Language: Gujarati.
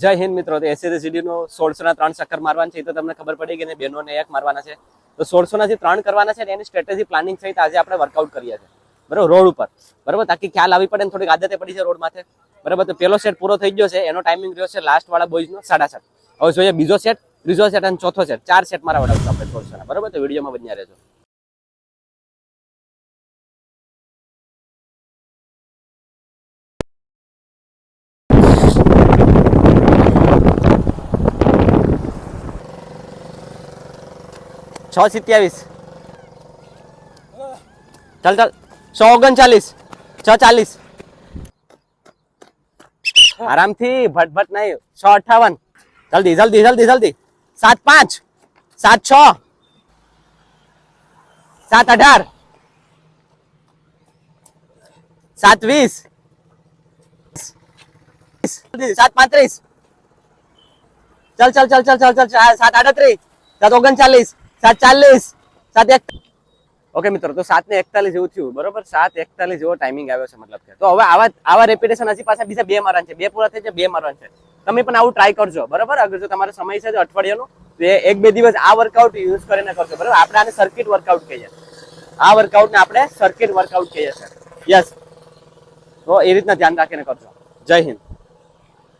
જય હિન્દ મિત્રો. તો એસી સીડીનો સોળસો ના ત્રણ ચક્કર મારવાના છે. એ તો તમને ખબર પડી ગઈ ને બેનો ને એક મારવાના છે. તો સોળસો ના જે ત્રણ કરવાના છે એની સ્ટ્રેટેજી પ્લાનિંગ સહિત આજે આપણે વર્કઆઉટ કરીએ છીએ. બરોબર? રોડ ઉપર. બરાબર? તાકી ખ્યાલ આવી પડે ને થોડીક આદતે પડી છે રોડ માથે. બરાબર? તો પેલો સેટ પૂરો થઈ ગયો છે. એનો ટાઈમિંગ રહ્યો છે લાસ્ટ વાળા બોયઝ નો સાડા સાત. હવે જોઈએ બીજો સેટ ત્રીજો સેટ અને ચોથો સેટ ચાર સેટ મારા વડાવશું આપણે સોળસો ના બરાબર? તો વિડીયોમાં બન્યા રહેજો. છ સિત્યાવીસ. ચાલ ચાલ. સો ઓગણચાલીસ છ ચાલીસ. આરામથી, ભટભટ નહીં. છ અઠાવન. જલ્દી જલ્દી જલ્દી જલ્દી. સાત પાંચ. સાત છ. સાત અઢાર. સાત વીસ. સાત પાંત્રીસ. ચલ ચલ ચલ ચલ ચલ ચલ. સાત આડત્રીસ. સાત ઓગણચાલીસ. સાત ચાલીસ સાત એક ઓકે મિત્રો, તો સાત ને એકતાલીસ જેવું થયું, બરોબર? સાત એકતાલીસ જેવો ટાઈમિંગ આવ્યો છે મતલબ કે. તો હવે આવા આવા રેપિટેશન હજી પાછા બીજા બે મારવાના છે. બે પૂરા થઈ છે બે મારવાના છે. તમે પણ આવું ટ્રાય કરજો, બરોબર? અગર જો તમારો સમય છે અઠવાડિયાનો, તો એક બે દિવસ આ વર્કઆઉટ યુઝ કરીને કરજો, બરોબર? આપણે આને સર્કિટ વર્કઆઉટ કહીએ. આ વર્કઆઉટને આપણે સર્કિટ વર્કઆઉટ કહીએ છીએ. યસ તો એ રીતના ધ્યાન રાખીને કરજો. જય હિન્દ.